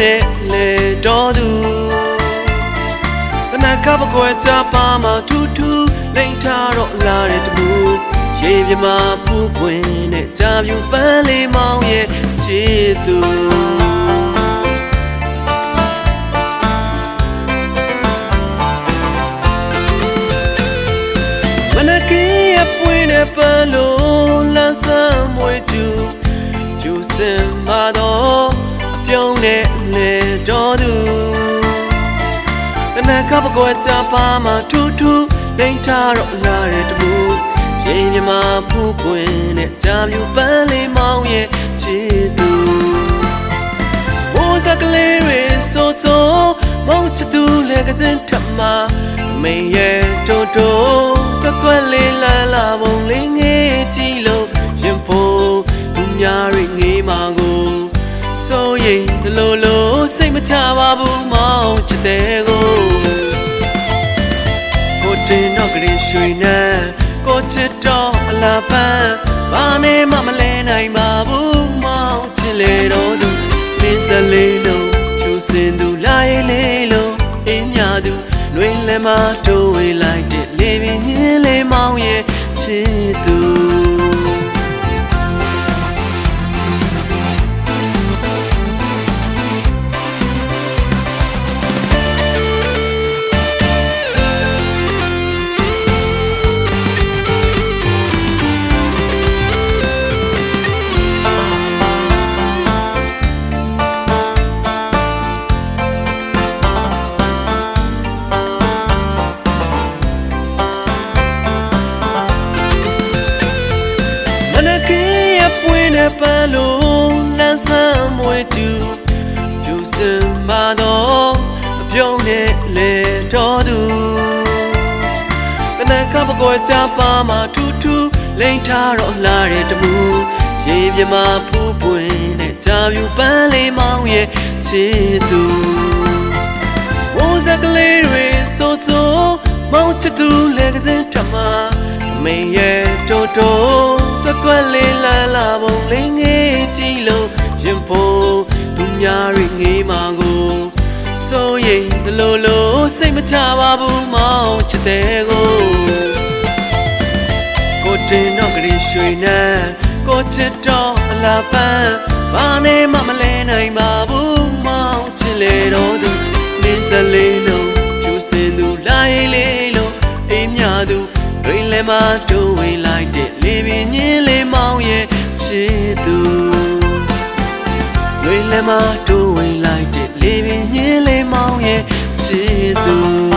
နဲ့လေတော်သူတနခပကွယ်ချပါမှာထူးထူးလိန်ထားတော့လာတဲ့တမှုရေပြမဖူးပွင့်နဲ့ကြာပြူပန်းလေးမောင်ရဲ့ချစ်သူမနကင်းရပွင့်တဲ့ပန်းလုံးလမ်းဆန်းမွေကျူကျူ တနခပကွယ်ချပါမှာထူးထူးလိန်ထားတော့လာတဲ့တမှုရေမြမဖူးပွင့်တဲ့ကြာပြူပန်းလေးမောင်ရဲ့ချစ်သူမိုးစကလေးတွေဆိုဆိုမောင်ချသူလည်းကစင်ထမမင်းရဲ့တိုးတိုးသွက်သွက်လေးလန်းလာပုံလေးငေးကြည့်လို့ရင်ဖို့သူများတွေငေးမှာကိုစိုးရိမ်တလို့လို့စိတ်မချပါဘူးမောင်ချတဲ့ ကလေးရွှေနဲ့ကိုချစ်တော့အလားပန်းဘာနဲ့မှမလဲနိုင်ပါဘူးမောင်ချစ်လေတော့သူမင်းစလေးလုံးကျူစင်သူလာရေးလေးလုံးအင်းညာသူလွင်လည်းမတိုးဝေးလိုက်တဲ့လေပြင်းချင်းလေးမောင်ရဲ့ချစ်သူ ပန်းလုံးလမ်းဆန်းမွေကျူကျူစင်မာတော့အပြုံးနဲ့လေတော်သူတနခပကွယ်ချပါမှာထူးထူးလိန်ထားတော့လာတဲ့တမှုရေပြမဖူးပွင့်တဲ့ကြာပြူပန်းလေးမောင်ရဲ့ချစ်သူဝိုးစကလေးတွေဆိုဆိုမောင်ချသူလည်းကစင်ထမမင်းရဲ့တိုးတိုး တွတ်တွတ်လေးလာလာပုံလေးငေးကြည့်လို့ရင်ဖို့သူများတွေငေးမှာကိုစိုးရိမ်တလို့လို့စိတ်မချပါဘူးမောင်ချတဲ့ကိုကိုတင်တော့ကလေးရွှေနဲ့ကိုချစ်တော့အလားပန်းဘာနဲ့မှမလဲနိုင်ပါ တွင်လဲမှာတိုးဝေးလိုက်တဲ့လေပြင်းကြီးလေးမောင်ရဲ့ချစ်သူတွင်လဲမှာတိုးဝေးလိုက်တဲ့လေပြင်းကြီးလေးမောင်ရဲ့ချစ်သူ